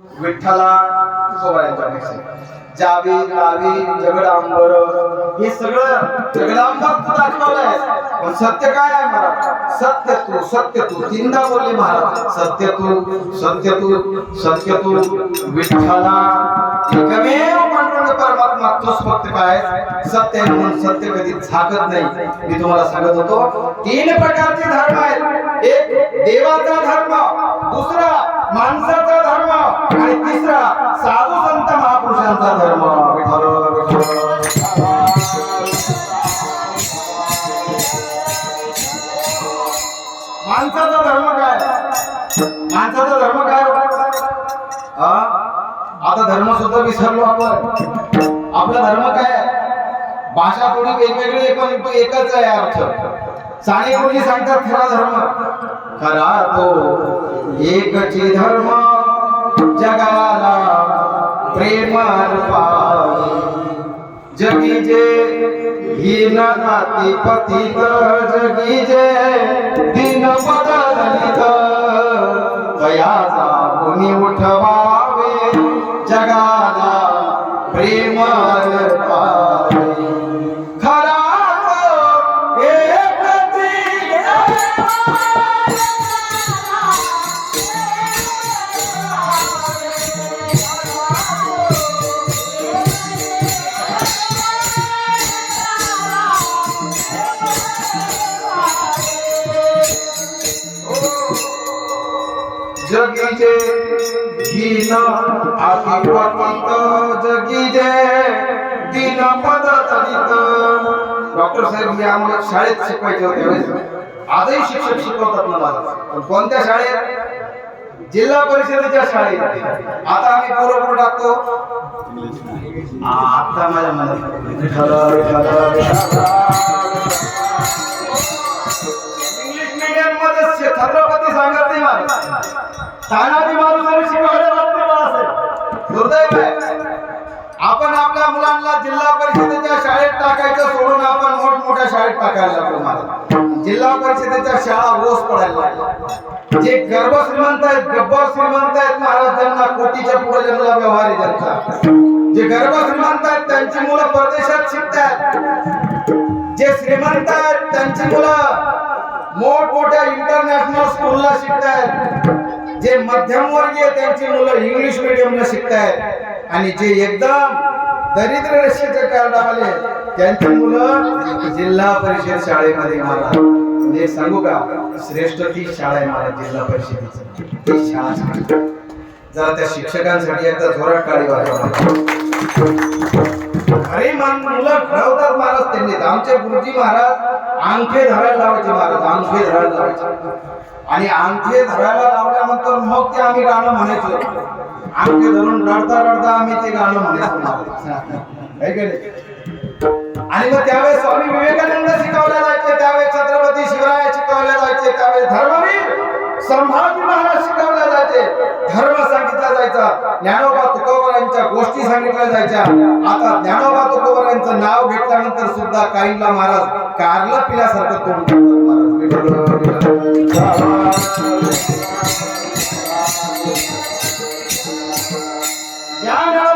विठ्ठला तुकोबारायांच्या जावी लावी जगडांबर हे सगळं जगदांबर तू दाखवलंय पण सत्य काय आहे महाराज सत्य तू सत्य तू. तीनदा बोलले महाराज. सत्य तू सत्य तू सत्य तू. विठ्ठला एकमेव पांडुरंग परमात्मा तोच फक्त काय सत्य म्हणून सत्य कधी झाकत नाही. मी तुम्हाला सांगत होतो तीन प्रकारचे धर्म आहेत. एक देवाचा धर्म दुसरा माणसाचा धर्म. आणि तिसरा साधू संत महापुरुषांचा धर्म. विठ्ठल, माणसाचा धर्म काय? माणसाचा धर्म काय? हा? आता धर्म सुद्धा विसरलो आपण. आपला धर्म काय? भाषा थोडी वेगवेगळी पण एकच आहे अर्थ. साने गुरुजी सांगतात खरा धर्म. खरा तो एकची धर्म. जगाला प्रेमार जगी जे हीन नाती पतित जगी जे दिन बदलित दयाचा कोणी उठवा जगीचे हीन आदिपतित जगीचे दिन पदतलित डॉक्टर साहेब हे आम्हाला शाळेत शिकवायचे होते त्यावेळेस. आजही शिक्षक शिकवतात मला पण कोणत्या शाळेत जिल्हा परिषदेच्या शाळेत आता आम्ही बरोबर टाकतो आ, आता माझ्या मनात तानाजी महाराजांनी शिकवले दुर्दैव आहे आपण आपल्या मुलांना जिल्हा परिषदेच्या शाळेत टाकायचं सोडून आपण मोठमोठ्या शाळेत टाकायला लागलो मला जिल्हा परिषदेच्या शाळा रोज पडायला लागल्या. जे गर्भ श्रीमंत आहेत गब्बर श्रीमंत आहेत महाराज त्यांना कोटीच्या पुढे जन्मला व्यवहार त्यांचा जे गर्भ श्रीमंत आहेत त्यांची मुलं परदेशात शिकतात. जे श्रीमंत आहेत त्यांची मुलं मोठमोठ्या इंटरनॅशनल स्कूलला शिकतायत जे मध्यमवर्गीय त्यांची मुलं इंग्लिश मिडियमला शिकतायत आणि जे एकदम दरिद्र रेषेचे आले त्यांची मुलं जिल्हा परिषद शाळेमध्ये मला म्हणजे सांगू का श्रेष्ठ ती शाळा आहे मला जिल्हा परिषदेची. ती शाळा जरा त्या शिक्षकांसाठी एकदा जोरात टाळी वाजवा अरे मान मुलं घडवतात महाराज त्यांनी. आमचे गुरुजी महाराज अंगठे धरायला लावायचे महाराज अंगठे धरायला लावायचे. आणि अंगठे धरायला लावल्यानंतर मग ते आम्ही गाणं म्हणायचो. अंगठे धरून रडता रडता आम्ही ते गाणं म्हणायचो. आणि मग त्यावेळेस स्वामी विवेकानंद शिकवल्या जायचे त्यावेळेस छत्रपती शिवराय शिकवल्या जायचे त्यावेळेस धर्मवीर संभाजी महाराज शिकवल्या जायचे. धर्म सांगितला जायचा ज्ञानोबा तुकोबरांच्या गोष्टी सांगितल्या जायच्या. आता ज्ञानोबा तुकोबरांचं नाव घेतल्यानंतर सुद्धा काहींना महाराज कारलं पिल्यासारखं तोंड महाराज. Yeah,